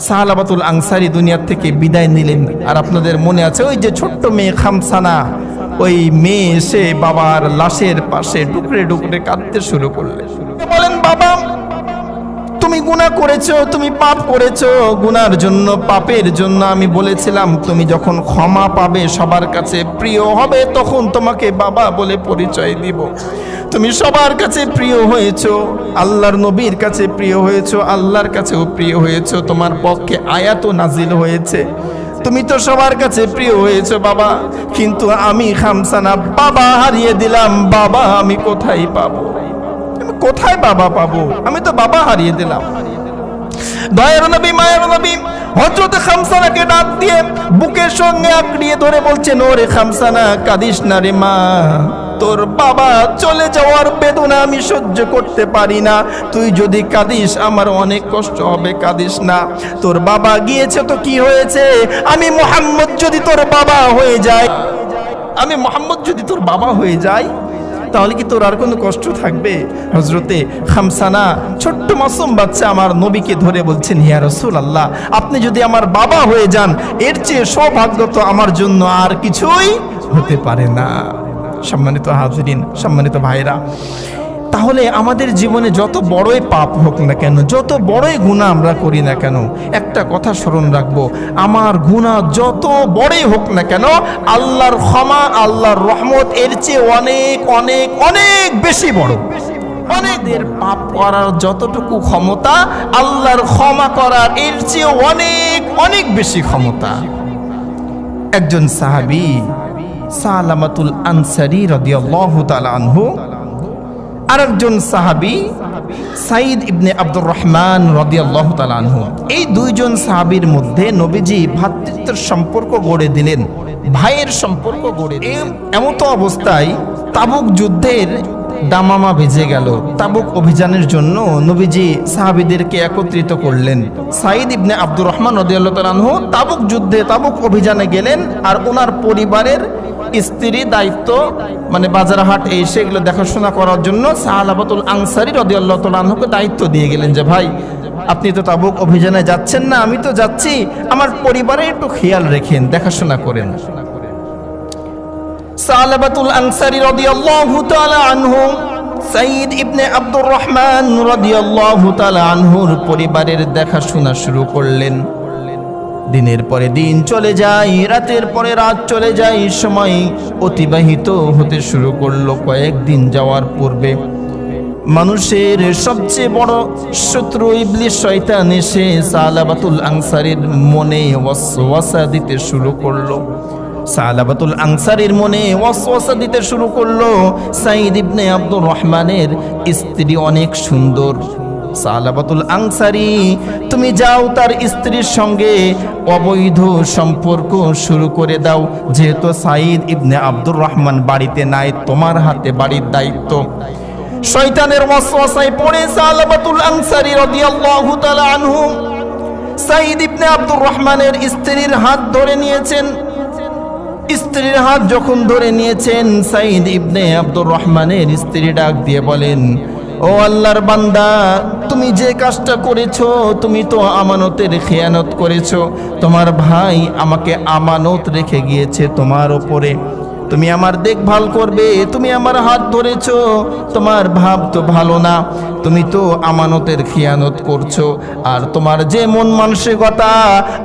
সাহালাবাতুল আংসারি দুনিয়ার থেকে বিদায় নিলেন। আর আপনাদের মনে আছে ওই যে ছোট্ট মেয়ে খামসানা? ওই মেয়ে এসে বাবার লাশের পাশে ডুকরে ডুকরে কাঁদতে শুরু করলেন বলেন, বাবা, তুমি গুনাহ করেছ, তুমি পাপ করেছ। গুনার জন্য, পাপের জন্য আমি বলেছিলাম, তুমি যখন ক্ষমা পাবে সবার কাছে প্রিয় হবে, তখন তোমাকে বাবা বলে পরিচয় দিব। তুমি সবার কাছে প্রিয় হয়েছো, আল্লাহর নবীর কাছে প্রিয় হয়েছো, আল্লাহর কাছেও প্রিয় হয়েছো, তোমার পক্ষে আয়াত নাজিল হয়েছে। তুমি তো সবার কাছে প্রিয় হয়েছো বাবা, কিন্তু আমি খামসানা, বাবা হারিয়ে দিলাম, বাবা আমি কোথায় পাবো? কোথায় বাবা পাবো? আমি তো বাবা হারিয়ে দিলাম। দয়ার নবী, মায়ের নবী হজরত খামসানাকে ডাক দিয়ে বুকের সঙ্গে আঁকড়িয়ে ধরে বলছেন, ওরে খামসানা, কাঁদিস না রে মা। তোর বাবা চলে যাওয়ার বেদনা আমি সহ্য করতে পারি না। তুই যদি কাঁদিস, আমার অনেক কষ্ট হবে, কাঁদিস না। তোর বাবা গিয়েছে তো কি হয়েছে? আমি মোহাম্মদ যদি তোর বাবা হয়ে যায় আমি মোহাম্মদ যদি তোর বাবা হয়ে যাই, তাহলে কি তোর আর কোনো কষ্ট থাকবে? হজরতে খামসানা, ছোট্ট মাসুম বাচ্চা আমার নবীকে ধরে বলছেন হিয়া রসুল আল্লাহ আপনি যদি আমার বাবা হয়ে যান, এর চেয়ে সৌভাগ্য তো আমার জন্য আর কিছুই হতে পারে না। সম্মানিত হাজরিন, সম্মানিত ভাইরা, তাহলে আমাদের জীবনে যত বড়ই পাপ হোক না কেন, যত বড়ই গুণা আমরা করি না কেন, একটা কথা স্মরণ রাখব, আমার গুণা যত বড়ই হোক না কেন, আল্লাহর ক্ষমা, আল্লাহর রহমত এর চেয়ে অনেক অনেক অনেক বেশি বড়। অনেকদের পাপ করার যতটুকু ক্ষমতা, আল্লাহর ক্ষমা করার এর চেয়ে অনেক অনেক বেশি ক্ষমতা। একজন সাহাবি সালামাতুল আনসারি রদিয়াল্লাহু তাআলা আনহু। আরেকজন সাহাবি সাইদ ইবনে আব্দুর রহমান রদিয়াল্লাহ তালানহু এই দুইজন সাহাবির মধ্যে নবীজি ভ্রাতৃত্বের সম্পর্ক গড়ে দিলেন, ভাইয়ের সম্পর্ক গড়ে দিলেন। এমন তো অবস্থায় তাবুক যুদ্ধের দামামা ভেজে গেল। তাবুক অভিযানের জন্য নবীজি সাহাবিদেরকে একত্রিত করলেন। সাইদ ইবনে আব্দুর রহমান রদিয়াল্লাহ তালানহু তাবুক যুদ্ধে তাবুক অভিযানে গেলেন আর ওনার পরিবারের স্ত্রী দায়িত্ব মানে বাজারহাট এই সেগুলো দেখাশোনা করার জন্য সাহালাবাতুল আনসারি রদিয়াল্লাহ তালকে দায়িত্ব দিয়ে গেলেন যে, ভাই, আপনি তো তাবুক অভিযানে যাচ্ছেন না, আমি তো যাচ্ছি। আমার পরিবারে একটু খেয়াল রেখেন, দেখাশোনা করেন। সাহালাবাতুল আনসারি রদিয়াল্লাহু তাআলা আনহু সাইদ ইবনে আব্দুর রহমান রদিয়াল্লাহু তাআলা আনহুর পরিবারের দেখাশোনা শুরু করলেন। দিনের পরে দিন চলে যায়, রাতের পরে রাত চলে যায়, সময় অতিবাহিত হতে শুরু করল কয়েকদিন যাওয়ার পূর্বে। মানুষের সবচেয়ে বড় শত্রু ইবলিশ শয়তান এসে সালাবাতুল আনসারের মনে ওয়াসওয়াসা দিতে শুরু করল। সালাবাতুল আনসারের মনে ওয়াসওয়াসা দিতে শুরু করল। সাইদ ইবনে আব্দুর রহমানের স্ত্রী অনেক সুন্দর। সালাবাতুল আনসারি, তুমি যাও তার স্ত্রীর সঙ্গে, অবৈধ সম্পর্ক শুরু করে দাও। যেহেতু সাইদ ইবনে আব্দুর রহমান বাড়িতে নাই, তোমার হাতে বাড়ির দায়িত্ব। শয়তানের ওয়াসওয়াসায় পড়ে সালাবাতুল আনসারি রাদিয়াল্লাহু তাআলা আনহু। সাইদ ইবনে আব্দুর রহমানের স্ত্রীর হাত ধরে নিয়েছেন। স্ত্রীর হাত যখন ধরে নিয়েছেন সাইদ ইবনে আব্দুর রহমানের স্ত্রী ডাক দিয়ে বলেন ও আল্লাহর বান্দা, তুমি যে কাজটা করেছ, তুমি তো আমানতের খেয়ানত করেছ। তোমার ভাই আমাকে আমানত রেখে গিয়েছে তোমার ওপরে তুমি আমার দেখভাল করবে, তুমি আমার হাত ধরেছ, তোমার ভাব তো ভালো না। তুমি তো আমানতের খেয়ানত করছ, আর তোমার যে মন মানসিকতা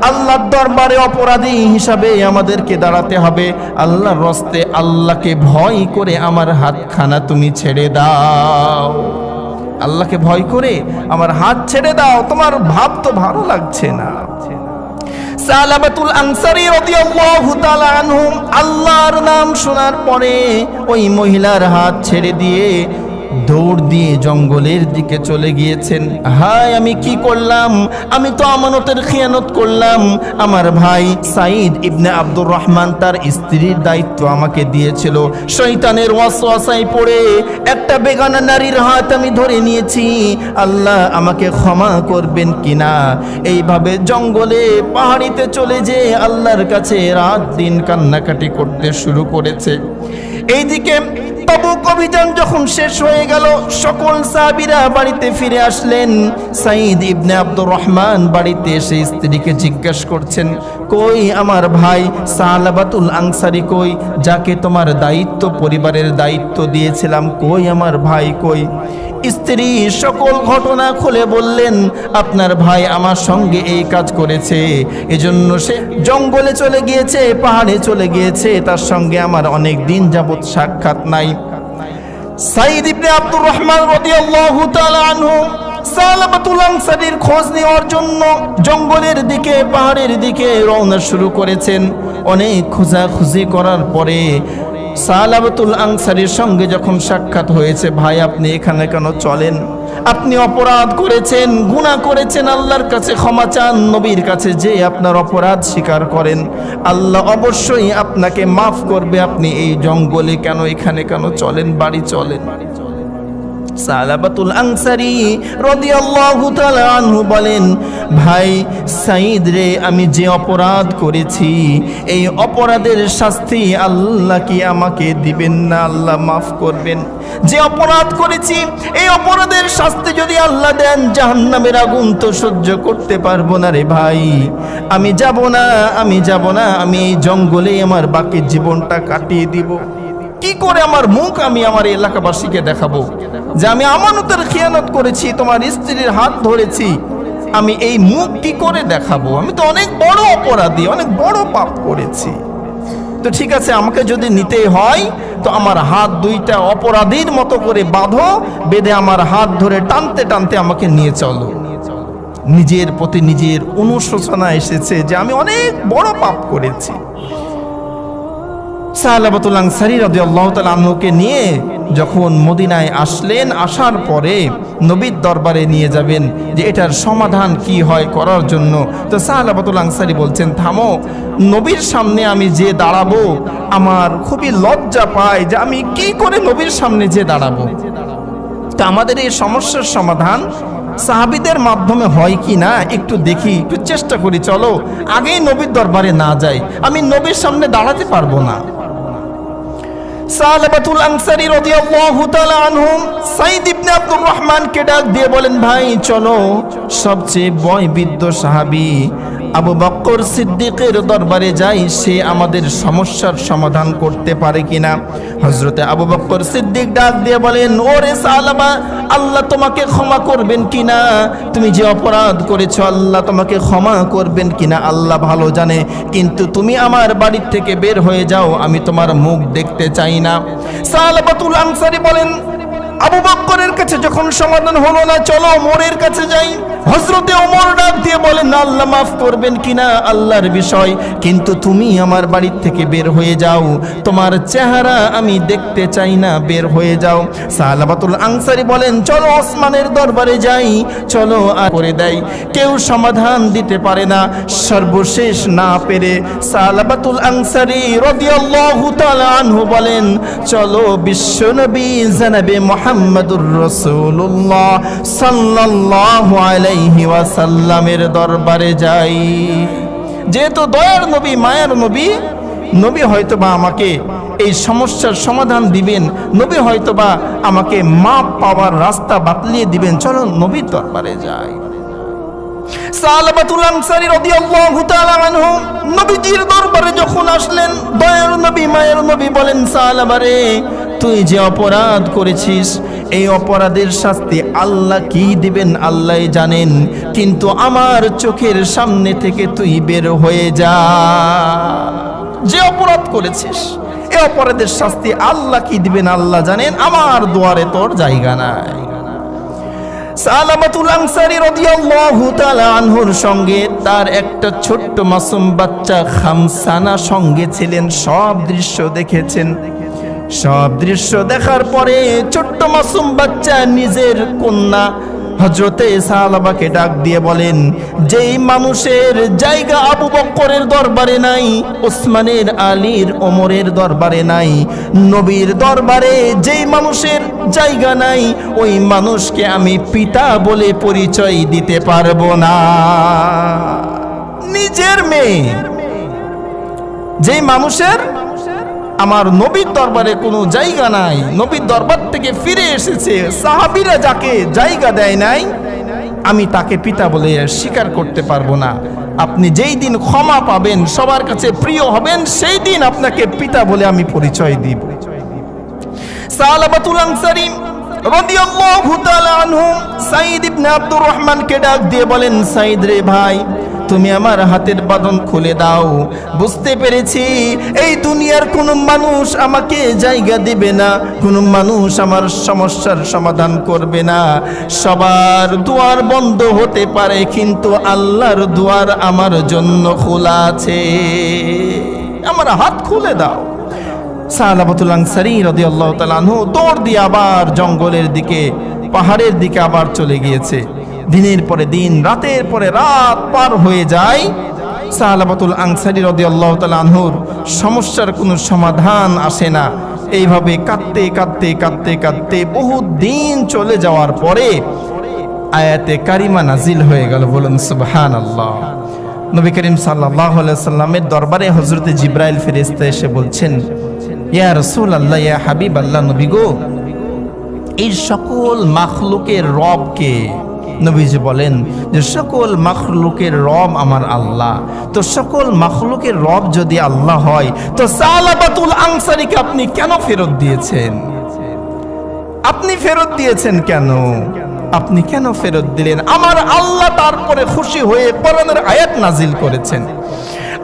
আল্লাহর দরবারে অপরাধী হিসাবে আমাদেরকে দাঁড়াতে হবে, আল্লাহর রস্তে আল্লাহকে ভয় করে আমার হাতখানা তুমি ছেড়ে দাও। আল্লাহকে ভয় করে আমার হাত ছেড়ে দাও, তোমার ভাব তো ভালো লাগছে না। সালাবাতুল আনসারি রাদিয়াল্লাহু তাআলা আনহুম আল্লাহর নাম শোনার পরে ওই মহিলার হাত ছেড়ে দিয়ে দৌড় দিয়ে জঙ্গলের দিকে চলে গিয়েছেন। হায়, আমি কি করলাম? আমি তো আমানতের খেয়ানত করলাম। আমার ভাই সাইদ ইবনে আব্দুর রহমান তার স্ত্রীর দায়িত্ব আমাকে দিয়েছিল। শয়তানের ওয়াসওয়াসায় পড়ে একটা বেগানা নারীর হাত আমি ধরে নিয়েছি। আল্লাহ আমাকে ক্ষমা করবেন কিনা? এইভাবে জঙ্গলে, পাহাড়িতে চলে যে আল্লাহর কাছে রাত দিন কান্নাকাটি করতে শুরু করেছে। এইদিকে তাবুক অভিযান যখন শেষ হয়ে গেল, সকল সাহাবিরা বাড়িতে ফিরে আসলেন। সাইদ ইবনে আব্দুর রহমান বাড়িতে এসে স্ত্রীকে জিজ্ঞাসা করছেন, কই আমার ভাই? সালাবাতুল আংসারি কই? যাকে তোমার দায়িত্ব, পরিবারের দায়িত্ব দিয়েছিলাম, কই আমার ভাই কই? স্ত্রী সকল ঘটনা খুলে বললেন, আপনার ভাই আমার সঙ্গে এই কাজ করেছে। এজন্য সে জঙ্গলে চলে গিয়েছে, পাহাড়ে চলে গিয়েছে। তার সঙ্গে আমার অনেক দিন যাবৎ সাক্ষাৎ নাই। সাইদ ইবনে আব্দুর রহমান রাদিয়াল্লাহু তাআলা আনহু খোঁজ নেওয়ার জন্য জঙ্গলের দিকে, পাহাড়ের দিকে রওনা শুরু করেছেন। অনেক খোঁজাখুঁজি করার পরে সালাবাতুল আনসারির সঙ্গে যখন সাক্ষাৎ হয়েছে, ভাই, আপনি এখানে কেন চলেন? আপনি অপরাধ করেছেন গুণা করেছেন, আল্লাহর কাছে ক্ষমা চান, নবীর কাছে যে আপনার অপরাধ স্বীকার করেন। আল্লাহ অবশ্যই আপনাকে মাফ করবে, আপনি এই জঙ্গলে কেন, এখানে কেন চলেন বাড়ি চলেন বাড়ি চলেন? সালাবাতুল আনসারি রাদিয়াল্লাহু তাআলা আনহু বলেন, ভাই সাইদ রে, আমি যে অপরাধ করেছি, এই অপরাধের শাস্তি আল্লাহ কি আমাকে দিবেন না? আল্লাহ মাফ করবেন। যে অপরাধ করেছি, এই অপরাধের শাস্তি যদি আল্লাহ দেন, জাহান্নামের আগুন তো সহ্য করতে পারব না রে ভাই। আমি যাব না, আমি যাব না, আমি এই জঙ্গলে আমার বাকি জীবনটা কাটিয়ে দিব। কি করে আমার মুখ আমি আমার এলাকাবাসীকে দেখাবো? যে আমি আমানতের খেয়ানত করেছি, তোমার স্ত্রীর হাত ধরেছি, আমি এই মুখ কি করে দেখাবো? আমি তো অনেক বড় অপরাধী, অনেক বড় পাপ করেছি। তো ঠিক আছে, আমাকে যদি নিতে হয়, তো আমার হাত দুইটা অপরাধীর মতো করে বাঁধো, বেঁধে আমার হাত ধরে টানতে টানতে আমাকে নিয়ে চলো। নিজের প্রতি নিজের অনুশোচনা এসেছে যে আমি অনেক বড় পাপ করেছি। সাহাবাতুল আনসারি রাদিয়াল্লাহু তাআলা আনহুকে নিয়ে যখন মদিনায় আসলেন, আসার পরে নবীর দরবারে নিয়ে যাবেন যে এটার সমাধান কি হয় করার জন্য। তো সাহাবাতুল আনসারি বলছেন, থামো, নবীর সামনে আমি যে দাঁড়াবো, আমার খুবই লজ্জা পায় যে আমি কি করে নবীর সামনে যে দাঁড়াবো। তা আমাদের এই সমস্যার সমাধান সাহাবিদের মাধ্যমে হয় কি না, একটু দেখি, একটু চেষ্টা করি, চলো, আগেই নবীর দরবারে না যাই, আমি নবীর সামনে দাঁড়াতে পারব না। সালাবাতুল আনসারি রাদিয়াল্লাহু তাআলা আনহুম সাইদ ইবনে আব্দুর রহমানকে ডাক দিয়ে বলেন, ভাই, চলো, সবচেয়ে বয়বৃদ্ধ সাহাবী আবু বক্কর সিদ্দিকের দরবারে যাই, সে আমাদের সমস্যার সমাধান করতে পারে কিনা? হজরতে আবু বক্কর সিদ্দিক ডাক দিয়ে বলেন, ওরে সালাবা আল্লাহ তোমাকে ক্ষমা করবেন কিনা? তুমি যে অপরাধ করেছ, আল্লাহ তোমাকে ক্ষমা করবেন কিনা? আল্লাহ ভালো জানে, কিন্তু তুমি আমার বাড়ির থেকে বের হয়ে যাও, আমি তোমার মুখ দেখতে চাই না। সালাবাতুল আনসারি বলেন আবু বক্করের কাছে যখন সমাধান হলো না, চলো মোরের কাছে যাই। হজরতে ওমর ডাক দিয়ে বলেন আল্লাহ মাফ করবেন কিনা আল্লাহর বিষয়। কিন্তু তুমি আমার বাড়ির থেকে বের হয়ে যাও। তোমার চেহারা আমি দেখতে চাই না, বের হয়ে যাও। সালাবাতুল আনসারি বলেন, চলো ওসমানের দরবারে যাই। চলো আর করে দেয় কেউ সমাধান দিতে পারে না, সর্বশেষ না পেরে। সালাবাতুল আনসারি রাদিয়াল্লাহু তাআলা আনহু বলেন, চলো বিশ্বনবী জানাবে মুহাম্মাদুর রাসূলুল্লাহ সাল্লাল্লাহু আলাইহি ওয়াসাল্লামের দরবারে যাই। যেহেতু দয়ার নবী, মায়ার নবী নবী হয়তোবা আমাকে এই সমস্যার সমাধান দিবেন, নবী হয়তোবা আমাকে মাপ পাওয়ার রাস্তা বাতলিয়ে দিবেন। চলো নবীর দরবারে যাই। নবীজির দরবারে যখন আসলেন, দয়ার নবী, মায়ের নবী বলেন, সালাবারে তুই যে অপরাধ করেছিস, এই অপরাধের শাস্তি আল্লাহ কি দিবেন আল্লাহ জানেন, কিন্তু আমার চোখের সামনে থেকে তুই বের হয়ে যা। যে অপরাধ করেছিস, এ অপরাধের শাস্তি আল্লাহ কি দিবেন আল্লাহ জানেন, আমার দুয়ারে তোর জায়গা নাই। আনহুর সঙ্গে তার একটা ছোট্ট মাসুম বাচ্চা খামসানা সঙ্গে ছিলেন, সব দৃশ্য দেখেছেন। সব দৃশ্য দেখার পরে ছোট্ট মাসুম বাচ্চা নিজের কন্যা হজরতে সালাবাকে ডাক দিয়ে বলেন, যেই মানুষের জায়গা আবু বক্করের দরবারে নাই, ওসমানের আলীর ওমরের দরবারে নাই, নবীর দরবারে যেই মানুষের জায়গা নাই, ওই মানুষকে আমি পিতা বলে পরিচয় দিতে পারব না। নিজের মেয়ে, যেই মানুষের আমার নবীর দরবারে কোনো জায়গা নাই। নবীর দরবার থেকে ফিরে এসেছে। সাহাবিরা যাকে জায়গা দেয় নাই, আমি তাকে পিতা বলে স্বীকার করতে পারব না। আপনি যেই দিন ক্ষমা পাবেন, সবার কাছে প্রিয় হবেন, সেই দিন আপনাকে পিতা বলে আমি পরিচয় দিব। সাঈদ ইবনে আব্দুর রহমানকে ডাক দিয়ে বলেন, সাঈদ রে ভাই তুমি আমার হাতের বাঁধন খুলে দাও। বুঝতে পেরেছি, এই দুনিয়ার কোনো মানুষ আমাকে জায়গা দিবে না, কোনো মানুষ আমার সমস্যার সমাধান করবে না। সবার দুয়ার বন্ধ হতে পারে, কিন্তু আল্লাহর দুয়ার আমার জন্য খোলা আছে। আমার হাত খুলে দাও। দৌড় দিয়ে আবার জঙ্গলের দিকে, পাহাড়ের দিকে আবার চলে গিয়েছে। দিনের পরে দিন, রাতের পরে রাত পার হয়ে যায়। সালাবাতুল আনসারি রাদিয়াল্লাহু তাআলা আনহুর, সমস্যার কোনো সমাধান আসে না। এইভাবে কাঁদতে কাঁদতে কাঁদতে কাঁদতে বহু দিন চলে যাওয়ার পরে আয়াতে কারিমা নাজিল হয়ে গেল, বলুন সুবহান আল্লাহ নবী করিম সাল্লাহ সাল্লামের দরবারে হজরতে জিব্রাইল ফেরেস্তা এসে বলছেন, ইয়া রসুল আল্লাহ ইয়া হাবিব আল্লাহ নবী গো, এই সকল মাখলুকের রবকে নবীজি বলেন যে সকল মাখলুকের রব আমার আল্লাহ। তো সকল মাখলুকের রব যদি আল্লাহ হয়, তো সালাবাতুল আনসারিকে আপনি কেন ফেরত দিয়েছেন? আপনি ফেরত দিয়েছেন কেন? আপনি কেন ফেরত দিলেন? আমার আল্লাহ তারপরে খুশি হয়ে কোরআনের আয়াত নাজিল করেছেন।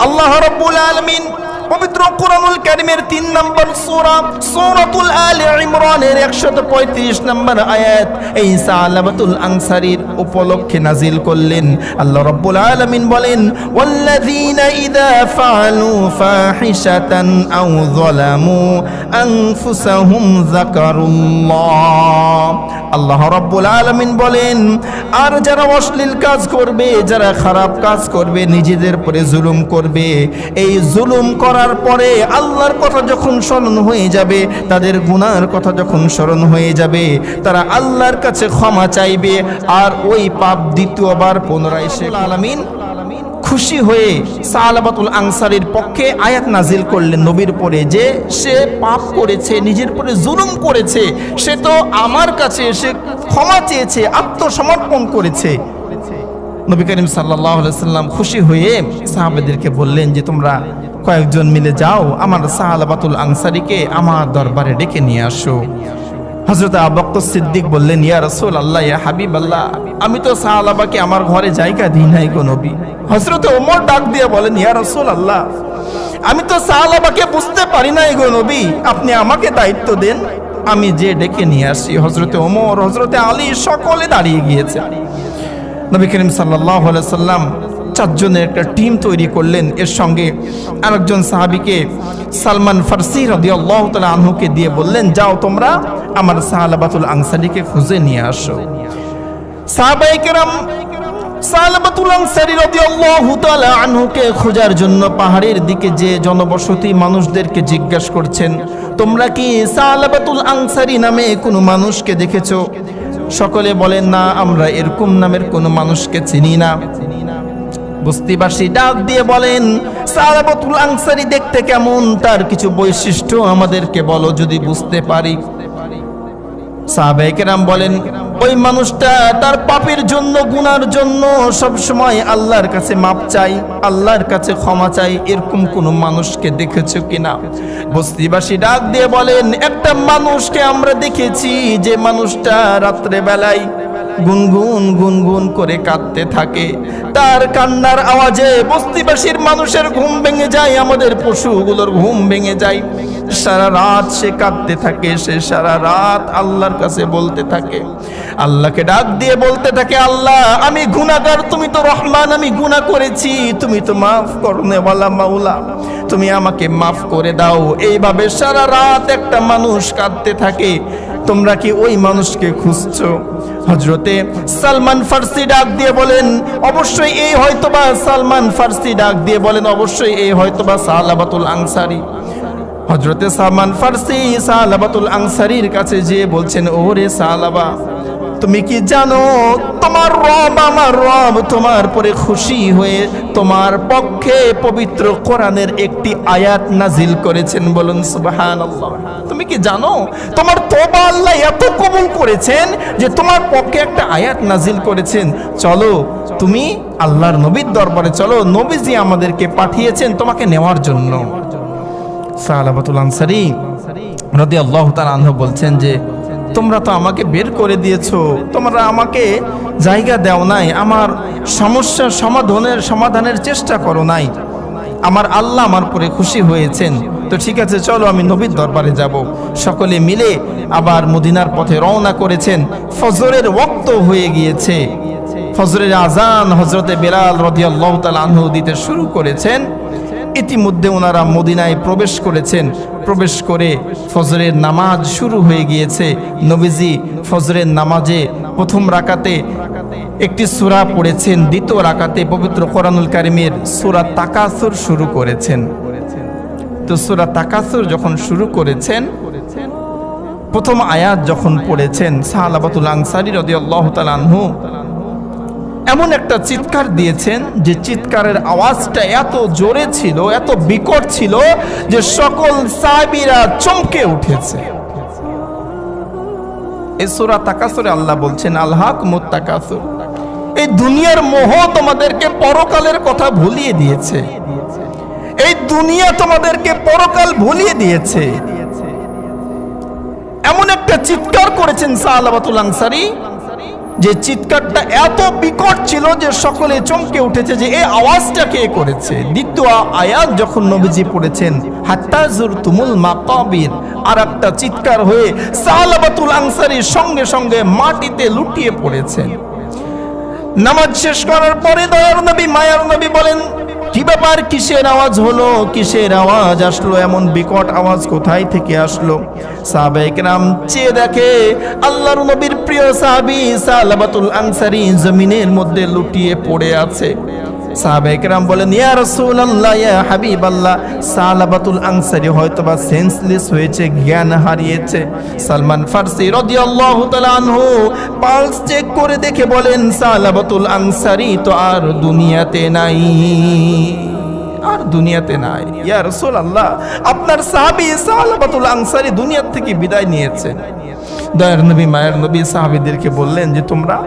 আল্লাহ রাব্বুল আলামিন পবিত্র কোরআনুল কারিমের তিন নম্বর সোরা, সোরাতুল আল ইমরানের 135 নম্বর আয়াত। এই সালাবাতুল আনসারীর উপলক্ষে নাজিল করলেন। আল্লাহ রব্বুল আলমিন বলেন, ওয়াল্লাযীনা ইদা ফালু ফাহিশাতান আও যালামু আনফুসাহুম যাকারুল্লাহ আল্লাহ রাব্বুল আলামিন বলেন, আর যারা অশ্লীল কাজ করবে, যারা খারাপ কাজ করবে, নিজেদের পরে জুলুম করবে। এই জুলুম করার পরে আল্লাহর কথা যখন স্মরণ হয়ে যাবে, তাদের গুনার কথা যখন স্মরণ হয়ে যাবে, তারা আল্লাহর কাছে ক্ষমা চাইবে। আর ওই পাপ দ্বিতীয়বার পুনরায় সে আলামিন খুশি হয়ে সালাবাতুল আনসারির পক্ষে আয়াত নাজিল করলেন নবীর পরে যে সে পাপ করেছে, নিজের পরে জুলুম করেছে, সে তো আমার কাছে এসে ক্ষমা চেয়েছে, আত্মসমর্পণ করেছে। নবী করিম সাল্লাহ সাল্লাম খুশি হয়ে সাহাবেদেরকে বললেন যে, তোমরা কয়েকজন মিলে যাও, আমার সাহালাবাতুল আনসারিকে আমার দরবারে ডেকে নিয়ে আসো। হজরত আবক্ত সিদ্দিক বললেন, ইয়া রসুল আল্লাহ ইয়া হাবিব আল্লাহ আমি তো সাহালাবাকে আমার ঘরে জায়গা দিই নাই গো নবী। হজরত ওমর ডাক দিয়ে বলেন, ইয়া রসুল আল্লাহ আমি তো সাহালাবাকে বুঝতে পারি নাই গো নবী। আপনি আমাকে দায়িত্ব দেন, আমি যে ডেকে নিয়ে আসি। হজরতে ওমর হজরতে আলী সকলে দাঁড়িয়ে গিয়েছে। নবী করিম সাল্লাহ সাল্লাম চারজনের একটা টিম তৈরি করলেন। এর সঙ্গে আরেকজন সাহাবিকে সালমান ফার্সি রদি আল্লাহ তালা আনহুকে দিয়ে বললেন, যাও তোমরা আমার সাহালাবাতুল আনসারিকে খুঁজে নিয়ে আসো। সাহাবাইকেরাম সালাবাতুল আনসারি রাদিয়াল্লাহু তাআলা আনহুকে খোঁজার জন্য পাহাড়ের দিকে যে জনবসতি মানুষদেরকে জিজ্ঞাসা করছেন, তোমরা কি সালাবাতুল আনসারি নামে কোনো মানুষকে দেখেছ? সকলে বলেন, না, আমরা এরকম নামের কোনো মানুষকে চিনি না। বস্তিবাসী ডাক দিয়ে বলেন সালাবাতুল আনসারি দেখতে কেমন? তার কিছু বৈশিষ্ট্য আমাদেরকে বলো যদি বুঝতে পারি। সাহাবেকেরাম বলেন, ওই মানুষটা তার পাপের জন্য, গুনার জন্য সব সময় আল্লাহর কাছে মাপ চাই, আল্লাহর কাছে ক্ষমা চাই। এরকম কোন মানুষকে দেখেছ কিনা বস্তিবাসী ডাক দিয়ে বলেন, একটা মানুষকে আমরা দেখেছি যে মানুষটা রাত্রে বেলায় গুনগুন গুনগুন করে কাঁদতে থাকে। তার কান্নার আওয়াজে বস্তিবাসীর মানুষের ঘুম ভেঙে যায়, আমাদের পশুগুলোর ঘুম ভেঙে যায়। সারা রাত সে কাঁদতে থাকে, সে সারা রাত আল্লাহর কাছে বলতে থাকে। আল্লাহকে ডাক দিয়ে বলতে থাকে, আল্লাহ, আমি গুণাগার তুমি তো রহমান, আমি গুনাহ করেছি, তুমি তো মাফ করনেওয়ালা মাওলা, তুমি আমাকে মাফ করে দাও। এইভাবে সারা রাত একটা মানুষ কাঁদতে থাকে। তোমরা কি ওই মানুষকে খুঁজছ? হজরতে সালমান ফার্সি ডাক দিয়ে বলেন, অবশ্যই এই হয়তোবা সালমান ফার্সি ডাক দিয়ে বলেন, অবশ্যই এই হয়তোবা সালাবাতুল আংসারি হজরতে সালমান ফার্সি সালাবাতুল আংসারির কাছে যে বলছেন, ওরে সালাবা তুমি কি জানো, তোমার রব আমার রব, তোমার পরে খুশি হয়ে তোমার পক্ষে পবিত্র কোরআনের একটি আয়াত নাজিল করেছেন বলুন সুবাহান তুমি কি জানো, তোমার তোবা আল্লাহ এত কবুল করেছেন যে তোমার পক্ষে একটা আয়াত নাজিল করেছেন। চলো, তুমি আল্লাহর নবীর দরবারে চলো, নবীজি আমাদেরকে পাঠিয়েছেন তোমাকে নেওয়ার জন্য। সাহাবাতুল আনসারি রদি আল্লাহ তার আনহু বলছেন যে তোমরা তো আমাকে বের করে দিয়েছ। তোমরা আমাকে জায়গা দেও নাই। আমার সমস্যার সমাধানের সমাধানের চেষ্টা করো নাই। আমার আল্লাহ আমার পরে খুশি হয়েছেন। তো ঠিক আছে, চলো আমি নবীর দরবারে যাব। সকলে মিলে আবার মদিনার পথে রওনা করেছেন। ফজরের ওক্ত হয়ে গিয়েছে। ফজরের আজান হজরতে বেলাল রদিয়াল্লাহ তাল আনহু দিতে শুরু করেছেন। ইতিমধ্যে ওনারা মদিনায় প্রবেশ করেছেন। প্রবেশ করে ফজরের নামাজ শুরু হয়ে গিয়েছে। নবীজি ফজরের নামাজে প্রথম রাকাতে একটি সূরা পড়েছেন, দ্বিতীয় রাকাতে পবিত্র কোরআনুল কারিমের সূরা তাকাসুর শুরু করেছেন। তো সূরা তাকাসুর যখন শুরু করেছেন, প্রথম আয়াত যখন পড়েছেন সাহালাবাতুল আনসারি রাদিয়াল্লাহু তাআলা আনহু এমন একটা চিৎকার দিয়েছেন যে চিৎকারের আওয়াজটা এত জোরে ছিল, এত বিকট ছিল যে সকল সাহাবীরা চমকে উঠেছে। এই সূরা তাকাসুরে আল্লাহ বলছেন আল্লাহক মুত্তাকাসুর। এই দুনিয়ার মোহ তোমাদেরকে পরকালের কথা ভুলিয়ে দিয়েছে। এই দুনিয়া তোমাদেরকে পরকাল ভুলিয়ে দিয়েছে। এমন একটা চিৎকার করেছেন সাহালাবাতুল আনসারী। যে চিৎকারটা এত বিকট ছিল যে সকলে চমকে উঠেছে যে এই আওয়াজটা কে করেছে? দ্বিতীয় আয়াত যখন নবীজি পড়েছেন হাত্তাজুর তুমুল মাকাবির আর একটা চিৎকার হয়ে সালাবাতুল আনসারির সঙ্গে সঙ্গে মাটিতে লুটিয়ে পড়েছেন। নামাজ শেষ করার পরে দয়ার নবী, মায়ার নবী বলেন কি ব্যাপার? কিসের আওয়াজ হলো? কিসের আওয়াজ আসলো? এমন বিকট আওয়াজ কোথায় থেকে আসলো? সাবেকরাম চেয়ে দেখে, আল্লাহর নবীর প্রিয় সাহাবী সালাবাতুল আনসারি জমিনের মধ্যে লুটিয়ে পড়ে আছে। সাহাবাইকরাম বলেন, ইয়া হাবিবাল্লাহ। হয়েছে, জ্ঞান হারিয়েছে। সালমান পালস চেক করে দেখে বলেন তো আর দুনিয়াতে নাই। আর দুনিয়াতে নাই। আপনার সাহাবী সালাবাতুল আনসারি দুনিয়া থেকে বিদায় নিয়েছেন। দয়ার নবী, মায়ের নবী সাহাবীদেরকে বললেন যে, তোমরা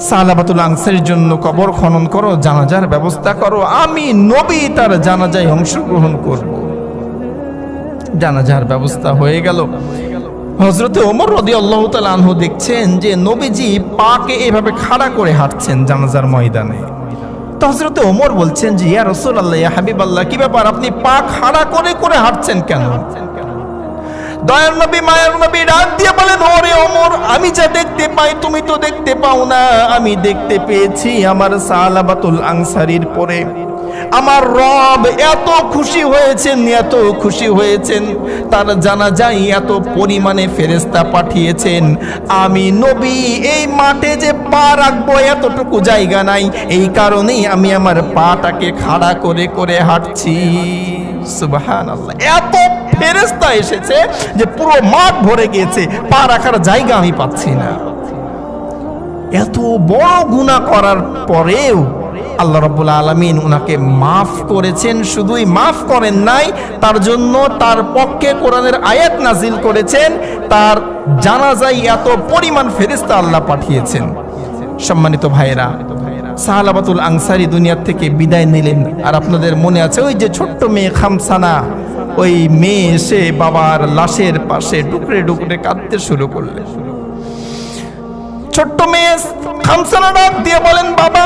সালাবাতুল আনসারির জন্য কবর খনন করো, জানাজার ব্যবস্থা করো। আমি নবী, তার জানাজায় অংশগ্রহণ করব। জানাজার ব্যবস্থা হয়ে গেল। হজরতে ওমর রদি আল্লাহ আনহু দেখছেন যে নবীজি পাকে এভাবে খাড়া করে হাঁটছেন জানাজার ময়দানে। তো হজরতে ওমর বলছেন যে, ইয়া রসুল আল্লাহ হাবিব আল্লাহ কি ব্যাপার? আপনি পা খাড়া করে করে হাঁটছেন কেন? দয়ার নবী মায়ের নবী ডাক দিয়ে বলেন, ওরে ওমর, আমি যা দেখতে পাই, তুমি তো দেখতে পাও না। আমি দেখতে পেয়েছি আমার সালাবাতুল আনসারির পরে। আমার রব এত খুশি হয়েছেন, এত খুশি হয়েছেন। তার জানা যায় এত পরিমাণে ফেরেস্তা পাঠিয়েছেন। আমি নবী, এই মাঠে যে পা রাখব এতটুকু জায়গা নাই। এই কারণেই আমি আমার পাটাকে খাড়া করে করে হাঁটছি। সুবাহান এত ফেরেস্তা এসেছে যে পুরো মাঠ ভরে গিয়েছে, পা রাখার জায়গা আমি পাচ্ছি না। এত বড় গুণা করার পরেও আল্লাহ রব্বুল আলমিন ওনাকে মাফ করেছেন, শুধুই মাফ করেন নাই, তার জন্য তার পক্ষে কোরআনের আয়াত নাজিল করেছেন, তার জানাজাই এত পরিমাণ ফেরিস্তা আল্লাহ পাঠিয়েছেন। সম্মানিত ভাইরা সাহালাবাতুল আংসারি দুনিয়ার থেকে বিদায় নিলেন। আর আপনাদের মনে আছে, ওই যে ছোট্ট মেয়ে খামসানা, ওই মেয়ে এসে বাবার লাশের পাশে ডুকরে ডুকরে কাঁদতে শুরু করলেন ছোট্ট মেয়ে খামসানা ডাক দিয়ে বলেন, বাবা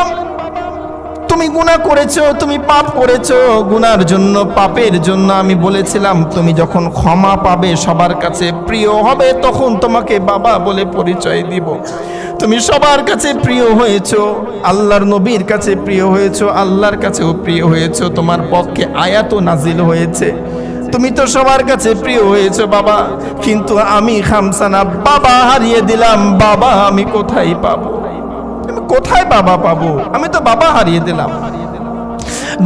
তুমি গুনাহ করেছ, তুমি পাপ করেছ, গুনার জন্য, পাপের জন্য আমি বলেছিলাম, তুমি যখন ক্ষমা পাবে, সবার কাছে প্রিয় হবে, তখন তোমাকে বাবা বলে পরিচয় দিব। তুমি সবার কাছে প্রিয় হয়েছো, আল্লাহর নবীর কাছে প্রিয় হয়েছো, আল্লাহর কাছেও প্রিয় হয়েছো, তোমার পক্ষে আয়াত নাজিল হয়েছে। তুমি তো সবার কাছে প্রিয় হয়েছো বাবা, কিন্তু আমি খামসানা, বাবা হারিয়ে দিলাম, বাবা আমি কোথায় পাবো? কোথায় বাবা পাবো? আমি তো বাবা হারিয়ে দিলাম।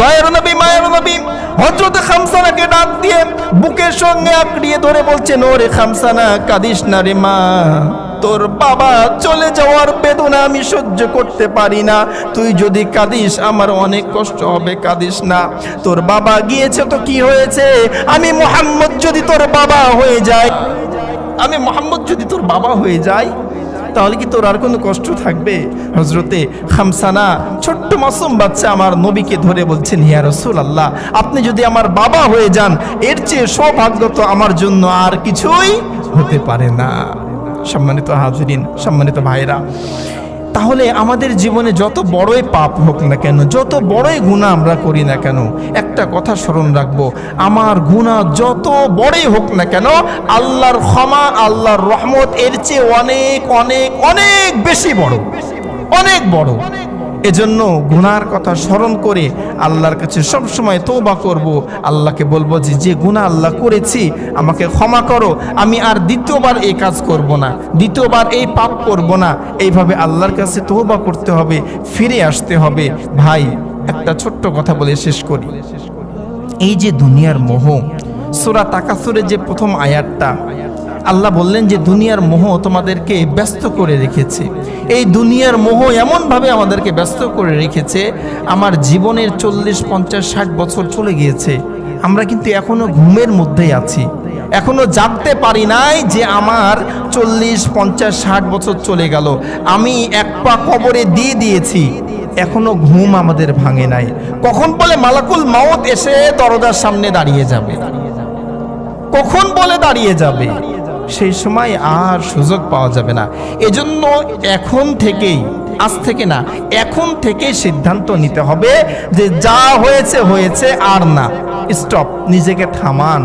দয়ার নবী, মায়ের নবী হজরত খামসানাকে ডাক দিয়ে বুকের সঙ্গে আঁকড়িয়ে ধরে বলছেন ওরে খামসানা, কাঁদিস না রে মা। তোর বাবা চলে যাওয়ার বেদনা আমি সহ্য করতে পারি না। তুই যদি কাঁদিস, আমার অনেক কষ্ট হবে, কাঁদিস না। তোর বাবা গিয়েছে তো কি হয়েছে? আমি মোহাম্মদ যদি তোর বাবা হয়ে যায় আমি মোহাম্মদ যদি তোর বাবা হয়ে যাই তাহলে কি তোর আর কোনো কষ্ট থাকবে? হজরতে খামসানা, ছোট্ট মাসুম বাচ্চা আমার নবীকে ধরে বলছেন হিয়া রসুল আল্লাহ আপনি যদি আমার বাবা হয়ে যান, এর চেয়ে সৌভাগ্য তো আমার জন্য আর কিছুই হতে পারে না। সম্মানিত হাজরিন, সম্মানিত ভাইরা তাহলে আমাদের জীবনে যত বড়ই পাপ হোক না কেন, যত বড়ই গুণা আমরা করি না কেন, একটা কথা স্মরণ রাখব, আমার গুণা যত বড়ই হোক না কেন, আল্লাহর ক্ষমা, আল্লাহর রহমত এর চেয়ে অনেক অনেক অনেক বেশি বড়, অনেক বড়। এজন্য গুনার কথা স্মরণ করে আল্লাহর কাছে সব সময় তৌবা করব। আল্লাহকে বলব যে যে গুনাহ আল্লাহ করেছি, আমাকে ক্ষমা করো। আমি আর দ্বিতীয়বার এই কাজ করব না। দ্বিতীয়বার এই পাপ করব না। এইভাবে আল্লাহর কাছে তৌবা করতে হবে, ফিরে আসতে হবে। ভাই, একটা ছোট্ট কথা বলে শেষ করি। এই যে দুনিয়ার মোহ, সুরা তাকাসুরের যে প্রথম আয়াতটা আল্লাহ বললেন যে দুনিয়ার মোহ তোমাদেরকে ব্যস্ত করে রেখেছে। এই দুনিয়ার মোহ এমনভাবে আমাদেরকে ব্যস্ত করে রেখেছে, আমার জীবনের চল্লিশ, পঞ্চাশ, ষাট বছর চলে গিয়েছে। আমরা কিন্তু এখনও ঘুমের মধ্যেই আছি। এখনও জানতে পারি নাই যে আমার চল্লিশ, পঞ্চাশ, ষাট বছর চলে গেল। আমি এক পা কবরে দিয়ে দিয়েছি। এখনও ঘুম আমাদের ভাঙে নাই। কখন বলে মালাকুল মাউত এসে দরজার সামনে দাঁড়িয়ে যাবে? কখন বলে দাঁড়িয়ে যাবে? সেই সময় আর সুযোগ পাওয়া যাবে না। এজন্য এখন থেকেই আজ থেকে না, এখন থেকে সিদ্ধান্ত নিতে হবে যে যা হয়েছে হয়েছে আর না। স্টপ নিজেকে থামান,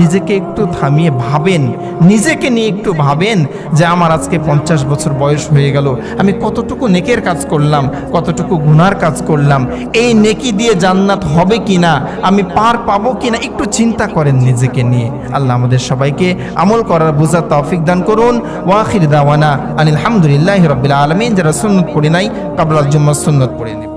নিজেকে একটু থামিয়ে ভাবেন, নিজেকে নিয়ে একটু ভাবেন যে আমার আজকে পঞ্চাশ বছর বয়স হয়ে গেল, আমি কতটুকু নেকের কাজ করলাম, কতটুকু গুনার কাজ করলাম, এই নেকি দিয়ে জান্নাত হবে কি না আমি পার পাবো কি না একটু চিন্তা করেন নিজেকে নিয়ে। আল্লাহ আমাদের সবাইকে আমল করার বোঝার তৌফিক দান করুন। ওয়াখির দাওয়ানা আনিল হামদুলিল্লাহ রবিল আলমিন। যারা পড়ে নাই কাবলার জন্য সুন্নত পড়ে নেবে।